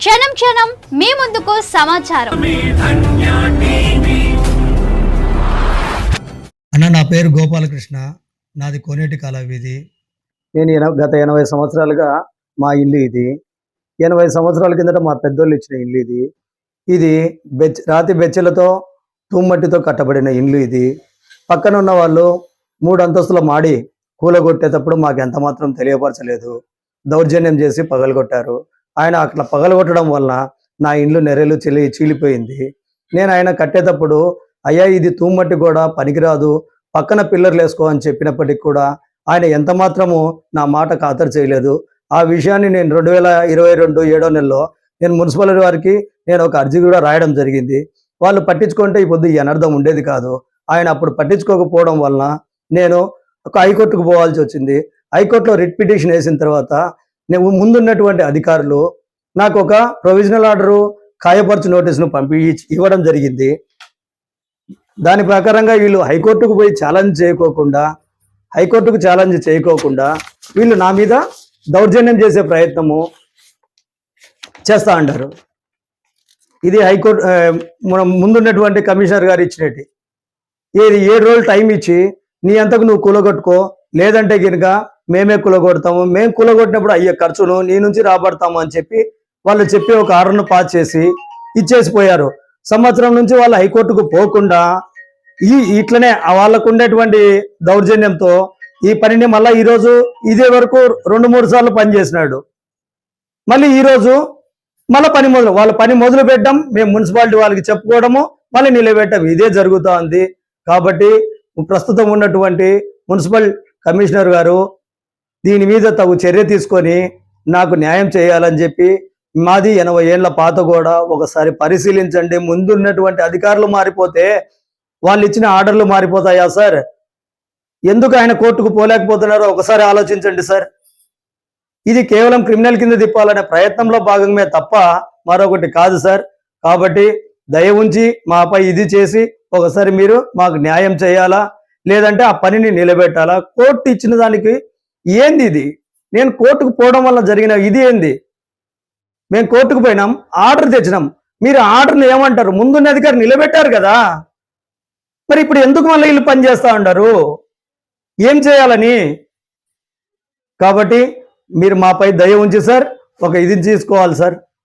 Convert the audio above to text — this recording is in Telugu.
క్షణం క్షణం మీ ముందుకు సమాచారం. అన్న నా పేరు గోపాలకృష్ణ. నాది కోనేటి కాల వీధి. నేను గత ఎనభై సంవత్సరాలుగా మా ఇల్లు ఇది. ఎనభై సంవత్సరాల కిందట మా పెద్దోళ్ళు ఇచ్చిన ఇల్లు ఇది. ఇది బెచ్ రాతి బెచ్చలతో తూమ్మట్టితో కట్టబడిన ఇల్లు ఇది. పక్కన ఉన్న వాళ్ళు మూడు అంతస్తుల మాడి కూలగొట్టేటప్పుడు మాకు ఎంత మాత్రం తెలియపరచలేదు. దౌర్జన్యం చేసి పగలగొట్టారు. ఆయన అట్లా పగలగొట్టడం వలన నా ఇండ్లు నెరలు చెలి చీలిపోయింది. నేను ఆయన కట్టేటప్పుడు అయ్యా ఇది తూమ్మట్టి కూడా పనికిరాదు పక్కన పిల్లర్లు వేసుకో అని చెప్పినప్పటికి కూడా ఆయన ఎంత మాత్రము నా మాట ఖాతరు చేయలేదు. ఆ విషయాన్ని నేను రెండు వేల ఇరవై రెండు ఏడో నెలలో నేను మున్సిపల్ వారికి నేను ఒక అర్జీ కూడా రాయడం జరిగింది. వాళ్ళు పట్టించుకుంటే ఈ పొద్దు ఈ అనర్థం ఉండేది కాదు. ఆయన అప్పుడు పట్టించుకోకపోవడం వలన నేను ఒక హైకోర్టుకు పోవాల్సి వచ్చింది. హైకోర్టులో రిట్ పిటిషన్ వేసిన తర్వాత ముందున్నటువంటి అధికారులు నాకు ఒక ప్రొవిజనల్ ఆర్డరు ఖాయపరచు నోటీసును పంపి ఇవ్వడం జరిగింది. దాని ప్రకారంగా వీళ్ళు హైకోర్టుకు పోయి ఛాలెంజ్ చేయకోకుండా హైకోర్టుకు ఛాలెంజ్ చేయకోకుండా వీళ్ళు నా మీద దౌర్జన్యం చేసే ప్రయత్నము చేస్తా అంటారు ఇది హైకోర్టు మనం ముందున్నటువంటి కమిషనర్ గారు ఇచ్చినట్టు. ఏది ఏడు రోజులు టైం ఇచ్చి నీ అంతకు నువ్వు కూలగొట్టుకో లేదంటే కనుక మేమే కులగొడతాము. మేము కులగొట్టినప్పుడు అయ్యే ఖర్చును నీ నుంచి రాబడతాము అని చెప్పి వాళ్ళు చెప్పి ఒక ఆర్డర్ను పాస్ చేసి ఇచ్చేసిపోయారు. సంవత్సరం నుంచి వాళ్ళు హైకోర్టుకు పోకుండా ఈ ఇట్లనే వాళ్ళకు ఉండేటువంటి దౌర్జన్యంతో ఈ పనిని మళ్ళీ ఈరోజు ఇదే వరకు రెండు మూడు సార్లు పని చేసినాడు. మళ్ళీ ఈరోజు మళ్ళీ పని మొదలు వాళ్ళ పని మొదలు పెట్టడం మేము మున్సిపాలిటీ వాళ్ళకి చెప్పుకోవడము మళ్ళీ నిలబెట్టడం ఇదే జరుగుతూ ఉంది కాబట్టి ప్రస్తుతం ఉన్నటువంటి మున్సిపల్ కమిషనర్ గారు దీని మీద తగు చర్య తీసుకొని నాకు న్యాయం చేయాలని చెప్పి మాది ఎనభై ఏళ్ళ పాత కూడా ఒకసారి పరిశీలించండి. ముందున్నటువంటి అధికారులు మారిపోతే వాళ్ళు ఇచ్చిన ఆర్డర్లు మారిపోతాయా సార్? ఎందుకు ఆయన కోర్టుకు పోలేకపోతున్నారో ఒకసారి ఆలోచించండి సార్. ఇది కేవలం క్రిమినల్ కింద తిప్పాలనే ప్రయత్నంలో భాగమే తప్ప మరొకటి కాదు సార్. కాబట్టి దయ ఉంచి మాపై ఇది చేసి ఒకసారి మీరు మాకు న్యాయం చేయాలా? లేదంటే ఆ పనిని నిలబెట్టాలా? కోర్టు ఇచ్చిన దానికి ఏంది ఇది? నేను కోర్టుకు పోవడం వల్ల జరిగిన ఇది ఏంది? మేము కోర్టుకు పోయినాం ఆర్డర్ తెచ్చినాం. మీరు ఆర్డర్ని ఏమంటారు? ముందున్న అధికారి నిలబెట్టారు కదా. మరి ఇప్పుడు ఎందుకు మళ్ళీ వీళ్ళు పనిచేస్తూ ఉంటారు ఏం చేయాలని? కాబట్టి మీరు మాపై దయ ఉంచి సార్ ఒక ఇది తీసుకోవాలి సార్.